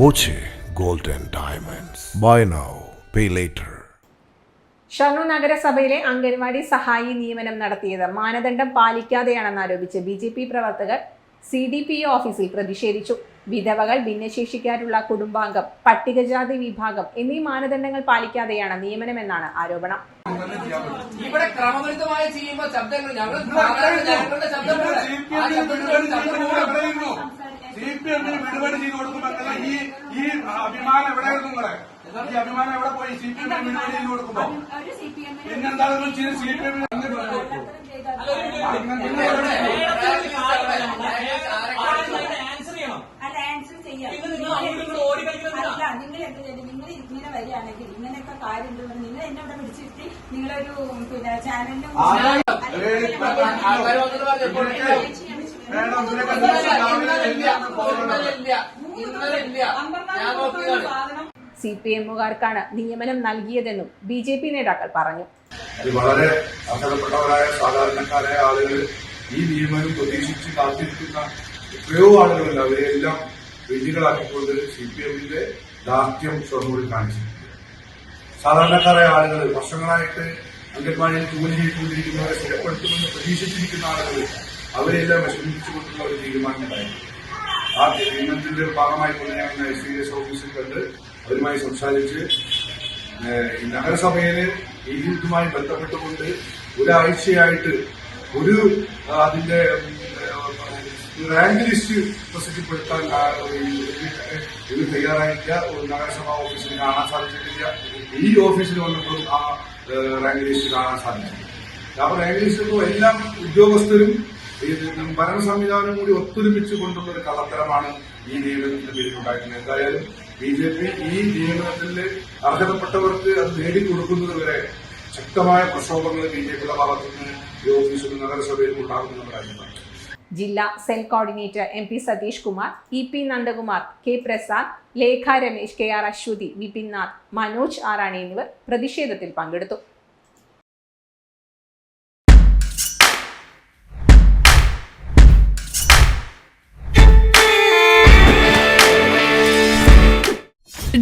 Boche Gold and Diamonds. Buy now, pay later. Shoranur നഗരസഭയിലെ അംഗൻവാടി സഹായി നിയമനം നടത്തിയത്. മാനദണ്ഡം പാലിക്കാതെയാണെന്ന് ആരോപിച്ച് ബി ജെ പി പ്രവർത്തകർ സി ഡി പി ഓഫീസിൽ പ്രതിഷേധിച്ചു. വിധവകൾ ഭിന്നശേഷിക്കാരുള്ള കുടുംബാംഗം പട്ടികജാതി വിഭാഗം എന്നീ മാനദണ്ഡങ്ങൾ പാലിക്കാതെയാണ് നിയമനമെന്നാണ് ആരോപണം. ഇവിടെ ക്രമവിരുദ്ധമായി ചെയ്യുമ്പോൾ ശബ്ദങ്ങൾ ഞങ്ങൾ സി പി എമ്മിന് വിടുപടി ചെയ്ത് കൊടുക്കുമ്പോൾ ഈ ഈ അഭിമാനം എവിടെയായിരുന്നു നിങ്ങളെ ഈ അഭിമാനം എവിടെ പോയി സി പി എമ്മിന് വിടുപടി ചെയ്ത് കൊടുക്കുമ്പോ പിന്നെന്താണെങ്കിലും ചെയ്ത് സി പി എമ്മിന് അല്ല ആൻസർ ചെയ്യാം അല്ല നിങ്ങൾ എന്ത് ചെയ്തു നിങ്ങൾ ഇങ്ങനെ വരികയാണെങ്കിൽ ഇങ്ങനെയൊക്കെ കാര്യം ഉണ്ടെന്ന് നിങ്ങൾ എന്നെ ഇവിടെ പിടിച്ചിരുത്തി നിങ്ങളൊരു പിന്നെ ചാനലിനും സി പി എമ്മുകാർക്കാണ് നിയമനം നൽകിയതെന്നും ബി ജെ പി നേതാക്കൾ പറഞ്ഞു. വളരെ അർഹതപ്പെട്ടവരായ സാധാരണക്കാരായ ആളുകൾ ഈ നിയമനം പ്രതീക്ഷിച്ച് കാത്തിരിക്കുന്ന എത്രയോ ആളുകളുണ്ട്. അവരെല്ലാം വെല്ലുകളാക്കിക്കൊണ്ട് സി പി എമ്മിന്റെ ദാർഢ്യം ഷൊർണൂരിൽ കാണിച്ചിട്ടുണ്ട്. സാധാരണക്കാരായ ആളുകൾ വർഷങ്ങളായിട്ട് അംഗൻവാടിയിൽ ജോലി ചെയ്തുകൊണ്ടിരിക്കുന്നവരെ സ്ഥിരപ്പെടുത്തുമെന്ന് പ്രതീക്ഷിച്ചിരിക്കുന്ന ആളുകൾ അവരെല്ലാം വിഷമിപ്പിച്ചുകൊണ്ടുള്ള ഒരു തീരുമാനമുണ്ടായിരുന്നു ആ തീരുമാനത്തിന്റെ ഭാഗമായി ഞാൻ എസ് ഡി എസ് ഓഫീസിൽ കണ്ട് അവരുമായി സംസാരിച്ച് നഗരസഭയിൽ ഈ ഇതുമായി ബന്ധപ്പെട്ടുകൊണ്ട് ഒരാഴ്ചയായിട്ട് ഒരു അതിന്റെ റാങ്ക് ലിസ്റ്റ് പ്രസിദ്ധപ്പെടുത്താൻ ഇത് തയ്യാറായിട്ടില്ല. ഒരു നഗരസഭാ ഓഫീസിൽ കാണാൻ സാധിച്ചിട്ടില്ല. ഈ ഓഫീസിൽ വന്നപ്പോഴും ആ റാങ്ക് ലിസ്റ്റ് കാണാൻ സാധിച്ചിട്ടില്ല അപ്പൊ റാങ്ക് ലിസ്റ്റ് എല്ലാം ഉദ്യോഗസ്ഥരും ഭരണ സംവിധാനം കൂടി ഒത്തൊരുമിച്ച് കൊണ്ടുള്ള ഒരു കള്ളത്തരമാണ് ഈ നിയമനത്തിന്റെ പേരിൽ ഉണ്ടായിട്ടുള്ളത് എന്തായാലും ബി ജെ പി ഈ നിയമനത്തിൽ അർഹതപ്പെട്ടവർക്ക് അത് നേടിക്കൊടുക്കുന്നത് വരെ ശക്തമായ പ്രക്ഷോഭങ്ങൾ ബി ജെ പിയുടെ ഭാഗത്തുനിന്ന് ഈ ഓഫീസിലും നഗരസഭയിലും ജില്ലാ cell coordinator M P Satheesh Kumar E P Nandakumar K Prasad Lekha Ramesh K R Aswathy Vipin Nath Manoj Arani എന്നിവർ പ്രതിഷേധത്തിൽ പങ്കെടുത്തു.